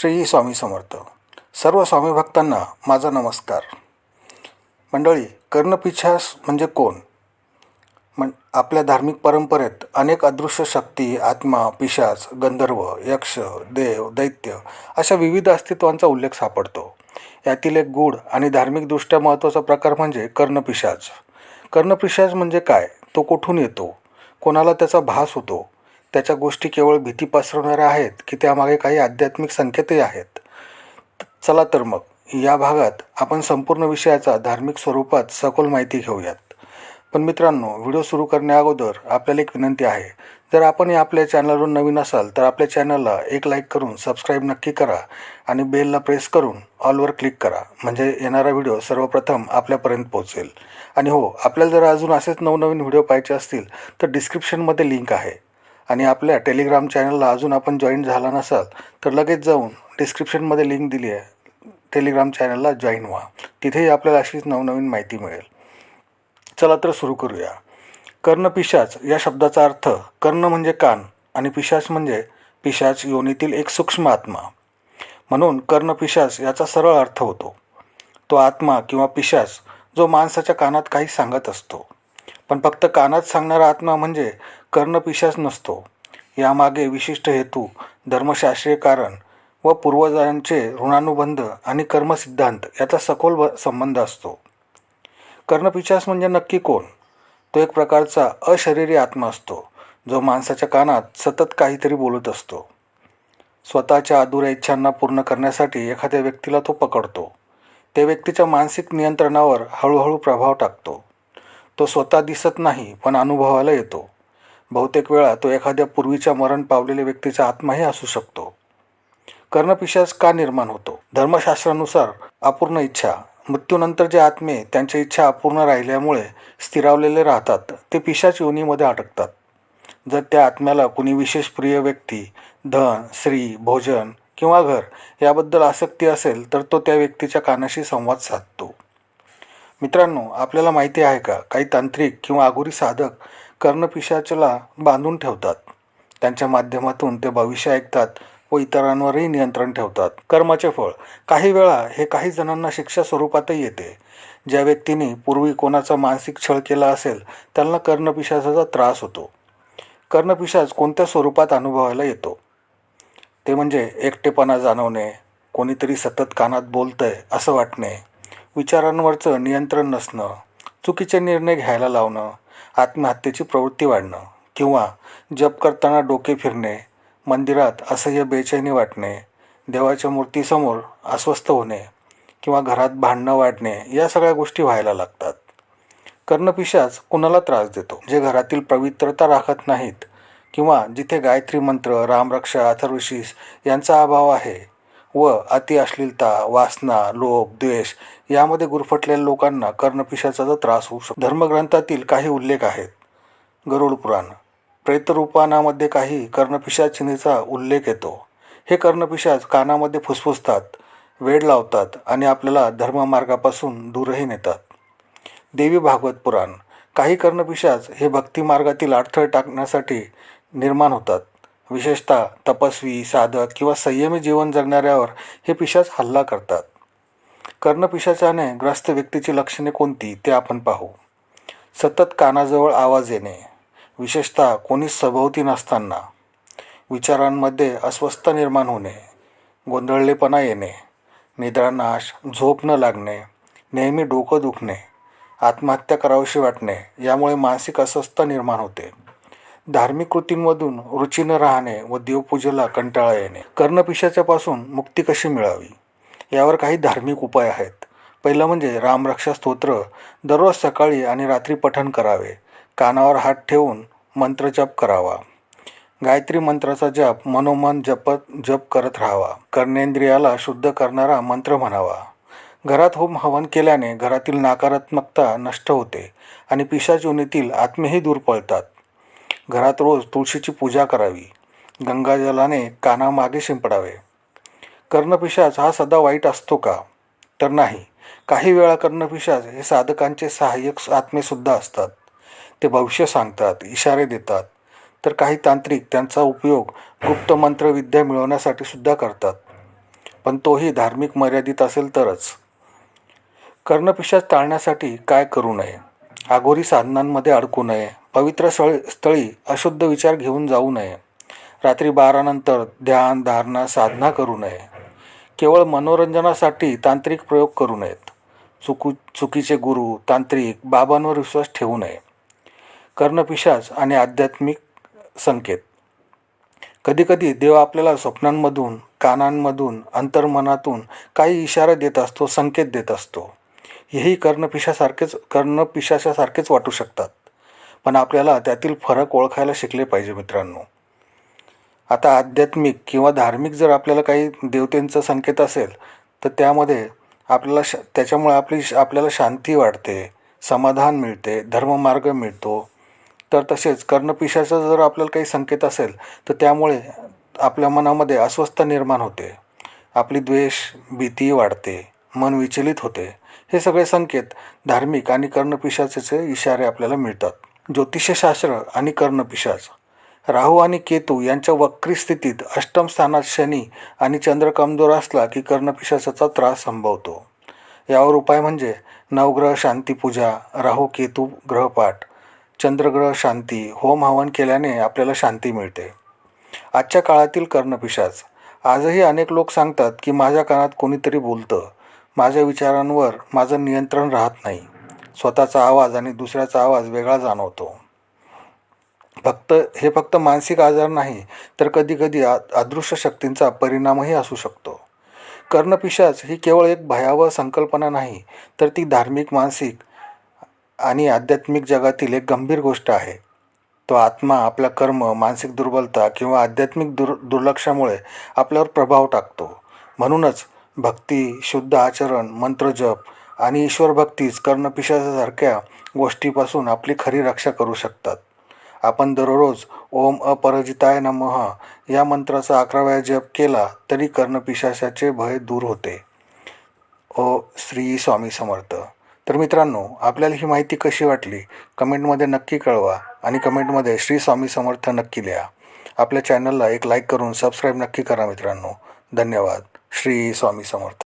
श्री स्वामी समर्थ. सर्व स्वामी भक्तांना माझा नमस्कार. मंडळी कर्णपिछास म्हणजे कोण? म्हण आपल्या धार्मिक परंपरेत अनेक अदृश्य शक्ती आत्मा पिशाच गंधर्व यक्ष देव दैत्य अशा विविध अस्तित्वांचा उल्लेख सापडतो. यातील एक गूढ आणि धार्मिकदृष्ट्या महत्त्वाचा प्रकार म्हणजे कर्णपिशाच. कर्णपिशाच म्हणजे काय? तो कुठून येतो? कोणाला त्याचा भास होतो? त्याच्या गोष्टी केवळ भीती पसरवणाऱ्या आहेत की त्यामागे काही आध्यात्मिक संकेतही आहेत. चला तर मग या भागात आपण संपूर्ण विषयाचा धार्मिक स्वरूपात सखोल माहिती घेऊयात. पण मित्रांनो व्हिडिओ सुरू करण्याअगोदर आपल्याला एक विनंती आहे. जर आपण या आपल्या चॅनलवर नवीन असाल तर आपल्या चॅनलला एक लाईक करून सबस्क्राईब नक्की करा आणि बेलला प्रेस करून ऑलवर क्लिक करा. म्हणजे येणारा व्हिडिओ सर्वप्रथम आपल्यापर्यंत पोहोचेल. आणि हो आपल्याला जर अजून असेच नवनवीन व्हिडिओ पाहायचे असतील तर डिस्क्रिप्शनमध्ये लिंक आहे. आणि आपल्या टेलिग्राम चॅनलला अजून आपण जॉईन झाला नसाल तर लगेच जाऊन डिस्क्रिप्शनमध्ये लिंक दिली आहे. टेलिग्राम चॅनलला जॉईन व्हा. तिथेही आपल्याला अशीच नवनवीन माहिती मिळेल. चला तर सुरू करूया. कर्ण पिशाच या शब्दाचा अर्थ कर्ण म्हणजे कान आणि पिशाच म्हणजे पिशाच योनीतील एक सूक्ष्म आत्मा. म्हणून कर्ण पिशाच याचा सरळ अर्थ होतो. तो आत्मा किंवा पिशाच जो माणसाच्या कानात काही सांगत असतो. पण फक्त कानात सांगणारा आत्मा म्हणजे कर्णपिशाच नसतो. यामागे विशिष्ट हेतू धर्मशास्त्रीय कारण व पूर्वजांचे ऋणानुबंध आणि कर्मसिद्धांत याचा सखोल ब संबंध असतो. कर्णपिशास म्हणजे नक्की कोण? तो एक प्रकारचा अशरीरी आत्मा असतो जो माणसाच्या कानात सतत काहीतरी बोलत असतो. स्वतःच्या अधुऱ्या इच्छांना पूर्ण करण्यासाठी एखाद्या व्यक्तीला तो पकडतो. त्या व्यक्तीच्या मानसिक नियंत्रणावर हळूहळू प्रभाव टाकतो. तो स्वतः दिसत नाही पण अनुभवाला येतो. बहुतेक वेळा तो एखाद्या पूर्वीच्या मरण पावलेल्या व्यक्तीचा आत्माही असू शकतो. कर्णपिशाच का निर्माण होतो? धर्मशास्त्रानुसार अपूर्ण इच्छा मृत्यूनंतर जे आत्मे त्यांच्या इच्छा अपूर्ण राहिल्यामुळे स्थिरावलेले राहतात ते पिशाच योनीमध्ये अटकतात. जर त्या आत्म्याला कुणी विशेष प्रिय व्यक्ती धन स्त्री भोजन किंवा घर याबद्दल आसक्ती असेल तर तो त्या व्यक्तीच्या कानाशी संवाद साधतो. मित्रांनो आपल्याला माहिती आहे का काही तांत्रिक किंवा आगोरी साधक कर्णपिशाचला बांधून ठेवतात. त्यांच्या माध्यमातून ते भविष्य ऐकतात व इतरांवरही नियंत्रण ठेवतात. कर्माचे फळ. काही वेळा हे काही जणांना शिक्षा स्वरूपातही येते. ज्या व्यक्तीने पूर्वी कोणाचा मानसिक छळ केला असेल त्यांना कर्णपिशाचा त्रास होतो. कर्णपिशाच कोणत्या स्वरूपात अनुभवायला येतो? ते म्हणजे एकटेपणा जाणवणे कोणीतरी सतत कानात बोलतंय असं वाटणे विचारांवरचं नियंत्रण नसणं चुकीचे निर्णय घ्यायला लावणं आत्महत्येची प्रवृत्ती वाढणं किंवा जप करताना डोके फिरणे मंदिरात असह्य बेचैनी वाटणे देवाच्या मूर्तीसमोर अस्वस्थ होणे किंवा घरात भांडणं वाढणे या सगळ्या गोष्टी व्हायला लागतात. कर्णपिशाच कुणाला त्रास देतो? जे घरातील पवित्रता राखत नाहीत किंवा जिथे गायत्री मंत्र रामरक्षा अथर्वशीस यांचा अभाव आहे व अति अश्लीलता वासना लोभ द्वेष यामध्ये गुरफटलेल्या लोकांना कर्णपिशाचा त्रास होऊ शकतो. धर्मग्रंथातील काही उल्लेख आहेत. गरुड पुराण. प्रेतरूपानामध्ये काही कर्णपिशाचिनीचा उल्लेख येतो. हे कर्णपिशाच कानामध्ये फुसफुसतात वेड लावतात आणि आपल्याला धर्ममार्गापासून दूरही नेतात. देवी भागवत पुराण. काही कर्णपिशाच हे भक्तिमार्गातील अडथळे टाकण्यासाठी निर्माण होतात. विशेषतः तपस्वी साधक किंवा संयमी जीवन जगणाऱ्यावर हे पिशाच हल्ला करतात. कर्णपिशाच्याने ग्रस्त व्यक्तीची लक्षणे कोणती ते आपण पाहू. सतत कानाजवळ आवाज येणे विशेषतः कोणी सभोवती नसताना. विचारांमध्ये अस्वस्थ निर्माण होणे गोंधळलेपणा येणे निद्रानाश झोप न लागणे नेहमी डोकं दुखणे आत्महत्या करावीशी वाटणे यामुळे मानसिक अस्वस्थता निर्माण होते. धार्मिक कृतींमधून रुची न राहणे व देवपूजेला कंटाळा येणे. कर्णपिशाच्यापासून मुक्ती कशी मिळावी? यावर काही धार्मिक उपाय आहेत. पहिलं म्हणजे रामरक्षा स्तोत्र दररोज सकाळी आणि रात्री पठण करावे. कानावर हात ठेवून मंत्रजप करावा. गायत्री मंत्राचा जप मनोमन जपत जप करत राहावा. कर्णेंद्रियाला शुद्ध करणारा मंत्र म्हणावा. घरात होम हवन केल्याने घरातील नकारात्मकता नष्ट होते आणि पिशाच योनीतील आत्मेही दूर पळतात. घरात रोज तुळशीची पूजा करावी. गंगाजलाने कानामागे शिंपडावे. कर्णपिशाच हा सदा वाईट असतो का? तर नाही. काही वेळा कर्णपिशाच हे साधकांचे सहाय्यक आत्मेसुद्धा असतात. ते भविष्य सांगतात इशारे देतात. तर काही तांत्रिक त्यांचा उपयोग गुप्त मंत्रविद्या मिळवण्यासाठी सुद्धा करतात. पण तोही धार्मिक मर्यादित असेल तरच. कर्णपिशाच टाळण्यासाठी काय करू नये? अघोरी साधनांमध्ये अडकू नये. पवित्र स्थळ स्थळी अशुद्ध विचार घेऊन जाऊ नये. रात्री बारानंतर ध्यान धारणा साधना करू नये. केवळ मनोरंजनासाठी तांत्रिक प्रयोग करू नयेत. चुकू चुकीचे गुरु तांत्रिक बाबांवर विश्वास ठेवू नये. कर्णपिशाच आणि आध्यात्मिक संकेत. कधीकधी देव आपल्याला स्वप्नांमधून कानांमधून अंतर्मनातून काही इशारा देत असतो संकेत देत असतो. हेही कर्णपिशासारखेच कर्णपिशाच्यासारखेच वाटू शकतात. पण आपल्याला त्यातील फरक ओळखायला शिकले पाहिजे मित्रांनो. आता आध्यात्मिक किंवा धार्मिक जर आपल्याला काही देवतेंचा संकेत असेल तर त्यामध्ये आपल्याला श त्याच्यामुळे आपली आपल्याला शांती वाढते समाधान मिळते धर्ममार्ग मिळतो. तर तसेच कर्णपिशाचा जर आपल्याला काही संकेत असेल तर त्यामुळे आपल्या मनामध्ये अस्वस्थता निर्माण होते. आपली द्वेष भीती वाढते मन विचलित होते. हे सगळे संकेत धार्मिक आणि कर्णपिशाचेचे इशारे आपल्याला मिळतात. ज्योतिषशास्त्र आणि कर्णपिशाच. राहू आणि केतू यांच्या वक्री स्थितीत अष्टम स्थानात शनी आणि चंद्र कमजोर असला की कर्णपिशाचा त्रास संभवतो. यावर उपाय म्हणजे नवग्रह शांतीपूजा राहू केतू ग्रहपाठ. चंद्रग्रह शांती होम हवन केल्याने आपल्याला शांती मिळते. आजच्या काळातील कर्णपिशाच. आजही अनेक लोक सांगतात की माझ्या कानात कोणीतरी बोलतं. माझ्या विचारांवर माझं नियंत्रण राहत नाही. स्वतःचा आवाज आणि दुसऱ्याचा आवाज वेगळा जाणवतो. फक्त हे फक्त मानसिक आजार नाही तर कधीकधी आ अदृश्य शक्तींचा परिणामही असू शकतो. कर्णपिशाच ही केवळ एक भयावह संकल्पना नाही तर ती धार्मिक मानसिक आणि आध्यात्मिक जगातील एक गंभीर गोष्ट आहे. तो आत्मा आपल्या कर्म मानसिक दुर्बलता किंवा आध्यात्मिक दुर् दुर्लक्षामुळे आपल्यावर प्रभाव टाकतो. म्हणूनच भक्ती शुद्ध आचरण मंत्रजप आणि ईश्वरभक्तीच कर्णपिशासारख्या गोष्टीपासून आपली खरी रक्षा करू शकतात. आपण दररोज ओम अपराजिताय नमः या मंत्राचा अकरा वेळा जप केला तरी कर्णपिशाशाचे भय दूर होते. ओ श्री स्वामी समर्थ. तर मित्रांनो आपल्याला ही माहिती कशी वाटली? कमेंटमध्ये नक्की कळवा आणि कमेंटमध्ये श्री स्वामी समर्थ नक्की लिहा. आपल्या चॅनलला एक लाईक करून सबस्क्राईब नक्की करा मित्रांनो. धन्यवाद. श्री स्वामी समर्थ.